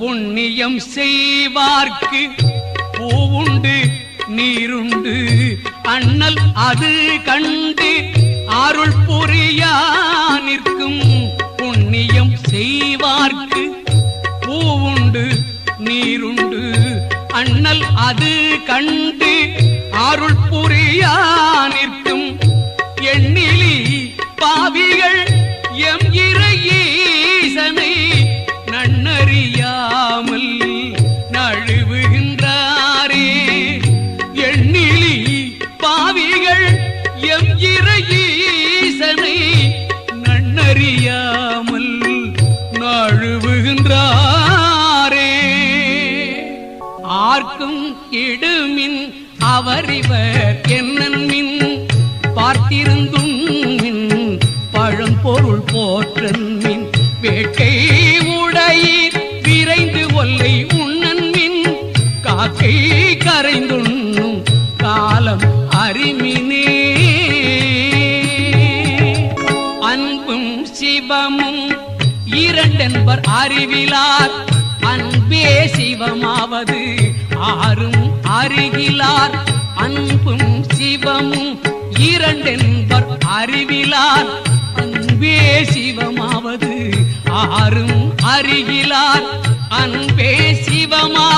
புண்ணியம் செய்வார்க்கு. பூவுண்டு நீருண்டு அண்ணல் அது கண்டு அருள் புரியா நிற்கும். புண்ணியம் செய்வார்க்கு. பூவுண்டு நீருண்டு அண்ணல் அது கண்டு அருள் புரியா நிற்கும். எம் இறையீசனை நன்னறியாமல் நாழுவுகின்றாரே. ஆர்க்கும் இடுமின் அவரிவர் என்னின் பார்த்திருந்தும் மின் பழம்பொருள் போற்றன்மின் வேட்கை உடையீர் விரைந்து ஒல்லை உண்ணன்மின் காக்கை கரைந்துண்ணும் காலம் அறிமினே சிவமும் இரண்டென்பர் அறிவிலார். அன்பே சிவமாவது ஆறும் அருகிலார் அன்பும் சிவமும் இரண்டென்பர் அறிவிலார். அன்பே சிவமாவது ஆறும் அருகிலார் அன்பே சிவமா